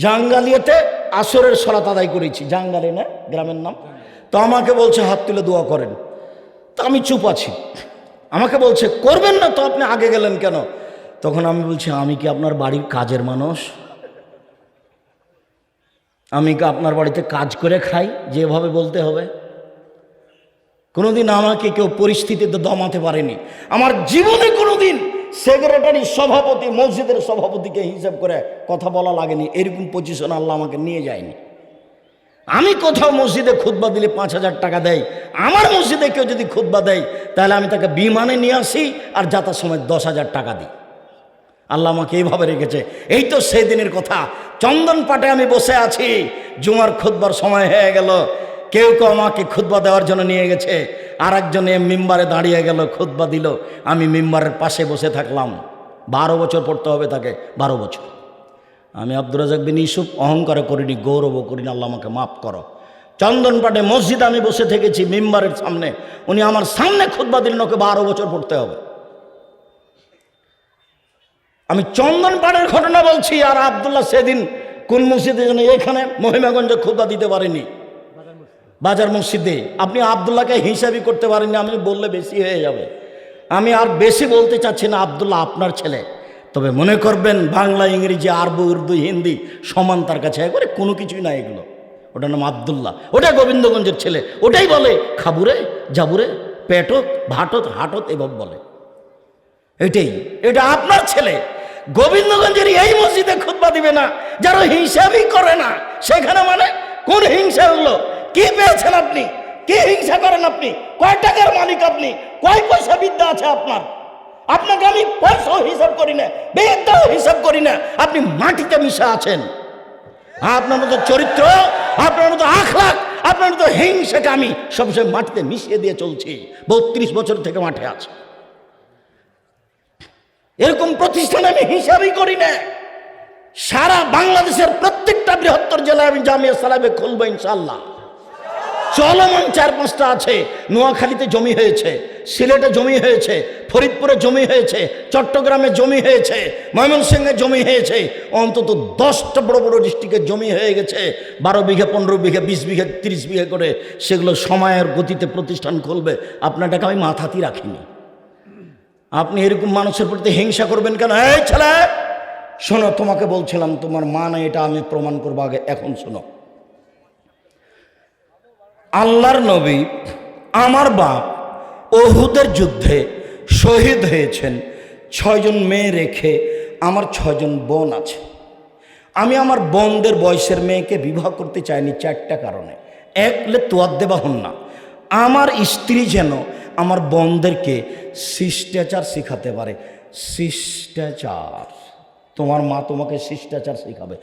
জাঙ্গালিয়াতে আসরের সলাত আদায় করেছি। জাঙ্গালি না, গ্রামের নাম। তো আমাকে বলছে, হাত তুলে দোয়া করেন। তো আমি চুপ আছি। আমাকে বলছে, করবেন না তো, আপনি আগে গেলেন কেন? তখন আমি বলছি, আমি কি আপনার বাড়ির কাজের মানুষ? আমি কি আপনার বাড়িতে কাজ করে খাই, যেভাবে বলতে হবে? কোনোদিন আমাকে কেউ পরিস্থিতিতে দমাতে পারেনি। আমার জীবনে কোনোদিন সেক্রেটারি সভাপতি, মসজিদের সভাপতিকে হিসাব করে কথা বলা লাগেনি। এরকম পজিশন আল্লাহ আমাকে নিয়ে যায়নি। আমি কোথাও মসজিদে খুতবা দিলে পাঁচ হাজার টাকা দেয়। আমার মসজিদে কেউ যদি খুতবা দেয়, তাহলে আমি তাকে বিমানে নিয়ে আসি আর যাতার সময় দশ হাজার টাকা দিই। আল্লাহ আমাকে এইভাবে রেখেছে। এই তো সেই দিনের কথা। চন্দন পাটে আমি বসে আছি। জুমার খুতবার সময় হয়ে গেল। কেউ কেউ আমাকে খুতবা দেওয়ার জন্য নিয়ে গেছে। আর একজন মিম্বারে দাঁড়িয়ে গেল, খুতবা দিল, আমি মেম্বারের পাশে বসে থাকলাম। বারো বছর পড়তে হবে তাকে, বারো বছর। আমি আব্দুর রাজাক বিন ইসুফ অহংকার করিনি গৌরবও করিনি, আল্লাহ আমাকে মাফ করো। চন্দনপাটে মসজিদ আমি বসে থেকেছি মেম্বারের সামনে, উনি আমার সামনে খুতবা দিলেন, ওকে বারো বছর পড়তে হবে। আমি চন্দন পাড়ের ঘটনা বলছি, আর আবদুল্লাহ সেদিন কোন মসজিদে যেন এখানে মহিমাগঞ্জে খুদা দিতে পারেনি। বাজার মসজিদে। আপনি আবদুল্লাহকে হিসাবই করতে পারেননি, আমি বললে বেশি হয়ে যাবে। আমি আর বেশি বলতে চাচ্ছি না, আবদুল্লাহ আপনার ছেলে। তবে মনে করবেন, বাংলা, ইংরেজি, আরবু, উর্দু, হিন্দি সমান তার কাছে, একবারে কোনো কিছুই না এগুলো। ওটার নাম আবদুল্লাহ। ওটা গোবিন্দগঞ্জের ছেলে। ওটাই বলে, খাবুরে, জাবুরে, পেটত, ভাটত, হাটত, এভাবে বলে। এটাই, এটা আপনার ছেলে। গোবিন্দগঞ্জের এই মসজিদে খুতবা দিবে না যারা হিসাবই করে না, সেখানে মানে কোন হিংসা হলো? কি পেয়েছেন আপনি? কি হিংসা করেন আপনি? কয় টাকার মালিক আপনি? কয় পয়সা বিদ্যা আছে আপনার? আপনাকে আমি পয়সাও হিসাব করি না, বিদ্যাও হিসাব করি না। আপনি মাটিতে মিশা আছেন। আপনার মতো চরিত্র, আপনার মতো আখলাখ, আপনার মতো হিংসাকে আমি সবসময় মাটিতে মিশিয়ে দিয়ে চলছি। বত্রিশ বছর থেকে মাঠে আছে। এরকম প্রতিষ্ঠানে আমি হিসাবই করি না। সারা বাংলাদেশের প্রত্যেকটা বৃহত্তর জেলায় আমি জামিয়া সালামে খুলবো ইনশাল্লাহ চলমান চার পাঁচটা আছে। নোয়াখালীতে জমি হয়েছে, সিলেটে জমি হয়েছে, ফরিদপুরে জমি হয়েছে, চট্টগ্রামে জমি হয়েছে, ময়মনসিংহে জমি হয়েছে। অন্তত দশটা বড় বড় ডিস্ট্রিক্টের জমি হয়ে গেছে। বারো বিঘা, পনেরো বিঘা, বিশ বিঘা, তিরিশ বিঘা করে সেগুলো সময়ের গতিতে প্রতিষ্ঠান খুলবে। আপনার আপনারটাকে আমি মাথাতেই রাখিনি। আপনি এরকম মানুষের প্রতি হিংসা করবেন কেন? এই ছেলে! শোনো, তোমাকে বলছিলাম, তোমার মা না এটা আমি প্রমাণ করব আগে। এখন শোনো। আল্লাহর নবী আমার বাপ ওহুদের যুদ্ধে শহীদ হয়েছেন। ছয়জন মেয়ে রেখে আমার ছয়জন বোন আছে। আমি আমার বোনদের বয়সের মেয়েকে বিবাহ করতে চাইনি চারটা কারণে। একলে তোয়ার দেবা হন না। আমার স্ত্রী যেন আমার বোনদেরকে শিষ্টাচার শেখাতে পারে। শিষ্টাচার। তোমার মা তোমাকে শিষ্টাচার শেখাবে।